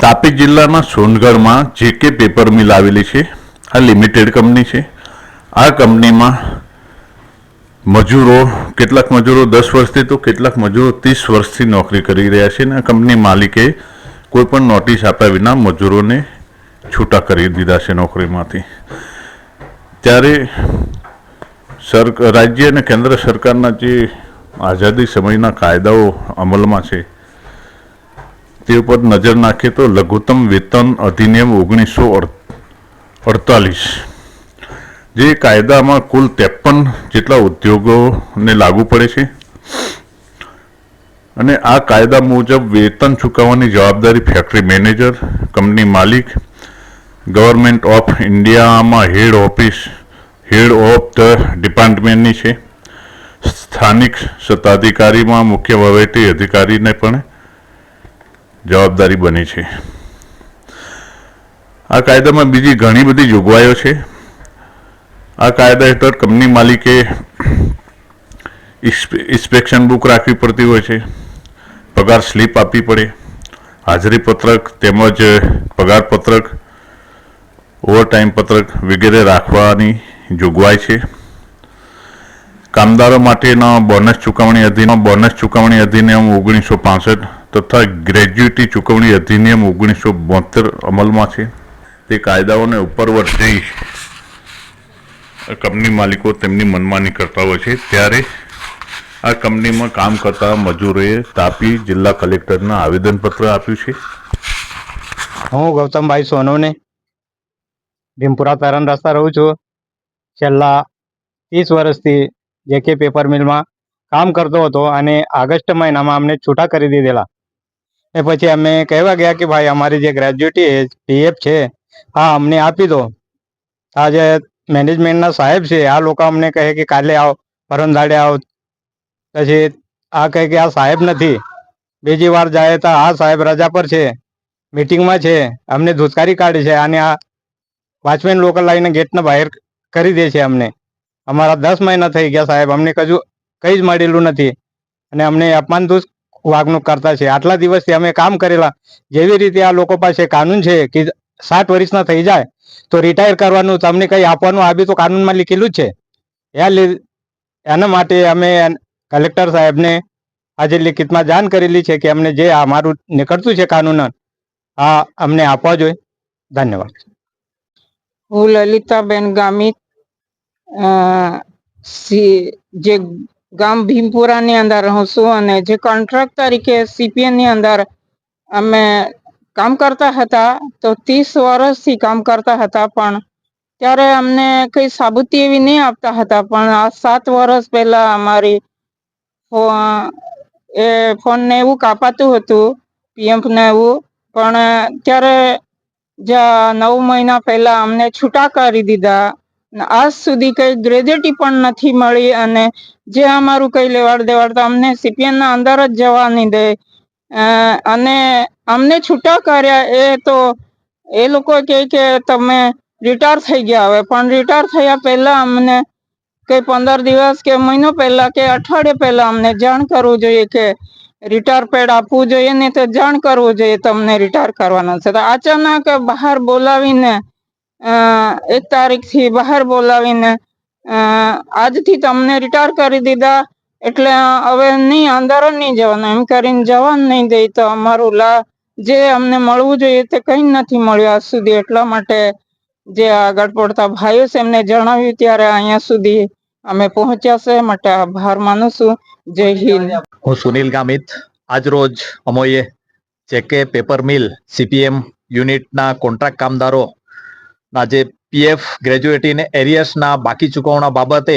તાપી જિલ્લાના સોનગઢમાં જે કે પેપર મિલ આવેલી છે. આ લિમિટેડ કંપની છે. આ કંપનીમાં મજૂરો, કેટલાક મજૂરો દસ વર્ષથી તો કેટલાક મજૂરો ત્રીસ વર્ષથી નોકરી કરી રહ્યા છે અને આ કંપની માલિકે કોઈ પણ નોટિસ આપ્યા વિના મજૂરોને છૂટા કરી દીધા છે નોકરીમાંથી. ત્યારે સર, રાજ્ય અને કેન્દ્ર સરકારના જે આઝાદી સમયના કાયદાઓ અમલમાં છે, તે ઉપર નજર નાખીએ તો લઘુત્તમ વેતન અધિનિયમ ઓગણીસો અડતાલીસ, જે કાયદામાં કુલ ત્રેપન જેટલા ઉદ્યોગોને લાગુ પડે છે અને આ કાયદા મુજબ વેતન ચૂકવવાની જવાબદારી ફેક્ટરી મેનેજર, કંપની માલિક, ગવર્મેન્ટ ઓફ ઇન્ડિયામાં head office head of the ડિપાર્ટમેન્ટની છે. સ્થાનિક સત્તાધિકારીમાં મુખ્ય વહીવટી અધિકારીને પણ જવાબદારી બની છે. આ કાયદામાં બીજી ઘણી બધી જોગવાઈઓ છે. આ કાયદા હેઠળ કંપની માલિકે ઇન્સ્પેક્શન બુક રાખવી પડતી હોય છે. પગાર સ્લીપ આપવી પડે. હાજરી પત્રક તેમજ પગાર પત્રક, ઓવરટાઈમ પત્રક વગેરે રાખવાની જોગવાઈ છે. કામદારો માટેના બોનસ ચૂકવણી અધિનિયમ, બોનસ ચૂકવણી અધિનિયમ ઓગણીસો પાસઠ તથા ગ્રેજ્યુટી ચૂકવણી અધિનિયમ ઓગણીસો બોતેર અમલમાં છે. તે કાયદાઓને ઉપરવટ જઈ કંપની માલિકો તેમની મનમાની કરતા હોય છે. ત્યારે આ કંપનીમાં કામ કરતા મજૂરોએ તાપી જિલ્લા કલેક્ટરને આવેદનપત્ર આપ્યું છે. હું ગૌતમભાઈ સોનોને ભીમપુરા તરણ રસ્તા રહું છું. છેલ્લા ત્રીસ વર્ષથી જે કે પેપર મિલમાં કામ કરતો હતો અને ઓગસ્ટ મહિનામાં અમને છૂટા કરી દીધેલા. એ પછી અમે કહેવા ગયા કે ભાઈ અમારી જે ગ્રેજ્યુટી પીએફ છે, હા, અમને આપી દો. આ જે મેનેજમેન્ટના સાહેબ છે, આ લોકો અમને કહે કે કાલે આવો પરમ દાડે આવો. પછી આ કહે કે આ સાહેબ નથી. બીજી વાર જાય તો આ સાહેબ રજા પર છે મિટિંગમાં છે, અમને ધુતકારી કાઢી છે અને આ વોચમેન લોકો લાવીને ગેટના બહાર કરી દે છે અમને. અમારા દસ મહિના થઈ ગયા સાહેબ, અમને કજુ કંઈ જ મળેલું નથી. અને અમને અપમાનદુષ વાગણૂક કરતા છે. આટલા દિવસથી અમે કામ કરેલા. જેવી રીતે આ લોકો પાસે કાનૂન છે કે સાઠ વર્ષના થઈ જાય, તો રિટાયર કરવાનું તમને કંઈ આપવાનું આ બી તો કાનૂનમાં લીખેલું જ છે. એના માટે અમે કલેક્ટર સાહેબને આજે લિખિતમાં જાણ કરેલી છે કે અમને જે અમારું નીકળતું છે કાનૂન, આ અમને આપવા જોઈએ. ધન્યવાદ. હું લલિતાબેન ગામિત જે ગામ ભીમપુરાની અંદર રહું છું અને જે કોન્ટ્રાક્ટ તરીકે CPN ની અંદર અમે કામ કરતા હતા, તો ત્રીસ વર્ષથી કામ કરતા હતા, પણ ત્યારે અમને કઈ સાબુતી એવી નહીં આપતા હતા, પણ આ સાત વર્ષ પહેલા અમારી એ ફોનને એવું કાપાતું હતું પીએફ ને એવું, પણ ત્યારે નવ મહિના પહેલા અમને છૂટા કરી દીધા. આજ સુધી કઈ ગ્રેજ્યુટી પણ નથી મળી અને જે અમારું કઈ લેવાડ દેવાડ તો અમને સીપીએનના અંદર જ જવા નહીં દે અને અમને છૂટા કર્યા એ તો એ લોકો કહે કે તમે રિટાયર થઈ ગયા હવે. પણ રિટાયર થયા પહેલા અમને કઈ પંદર દિવસ કે મહિનો પહેલા કે અઠવાડિયે પહેલા અમને જાણ કરવું જોઈએ કે રિટાયર પેડ આપવું જોઈએ ને તો જાણ કરવું જોઈએ તમને રિટાયર કરવાના છે. તો અચાનક બહાર બોલાવીને એક તારીખથી બહાર બોલાવીને આજથી તમને રિટાયર કરી દીધા એટલે હવે નહીં, અંદર નહીં જવાનું. એમ કરીને જવાનું નહીં દે તો અમારું લા, જે અમને મળવું જોઈએ તે કંઈ નથી મળ્યું આજ સુધી. એટલા માટે જે આગળ પડતા ભાઈઓ છે એમને જણાવ્યું ત્યારે અહીંયા સુધી અમે પહોંચ્યા છે માટે આભાર માનું છું. જય હિન્દ. હું સુનિલ ગામિત. આજરોજ અમોએ જેકે પેપર મિલ સીપીએમ યુનિટના કોન્ટ્રાક્ટ કામદારો ના જે પીએફ ગ્રેજ્યુએટી ને એરિયર્સના બાકી ચૂકવણા બાબતે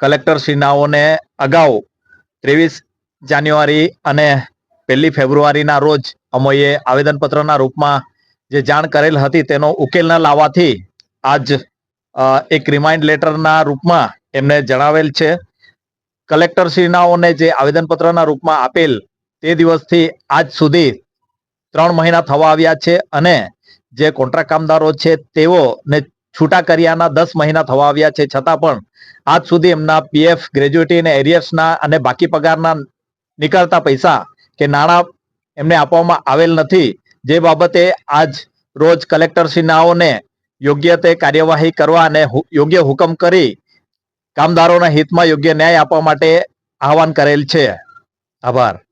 કલેક્ટર શ્રીનાઓને અગાઉ ત્રેવીસ જાન્યુઆરી અને પહેલી ફેબ્રુઆરીના રોજ અમોએ આવેદનપત્રના રૂપમાં જે જાણ કરેલ હતી તેનો ઉકેલ ન લાવવાથી આજ એક રિમાઇન્ડ લેટરના રૂપમાં એમને જણાવેલ છે. કલેક્ટર શ્રીનાઓને જે આવેદનપત્રના રૂપમાં આપેલ તે દિવસથી આજ સુધી ત્રણ મહિના થવા આવ્યા છે અને જે કોન્ટ્રાક્ટ કામદારો છે તેઓને છૂટા કર્યાના દસ મહિના થવા આવ્યા છે. છતાં પણ આજ સુધી એમના પીએફ ગ્રેજ્યુએટી અને એરિયર્સના અને બાકી પગારના નીકળતા પૈસા કે નાણાં એમને આપવામાં આવેલ નથી. જે બાબતે આજ રોજ કલેક્ટરશ્રીનાઓને યોગ્ય તે કાર્યવાહી કરવા અને યોગ્ય હુકમ કરી કામદારોના હિતમાં યોગ્ય ન્યાય આપવા માટે આહવાન કરેલ છે. આભાર.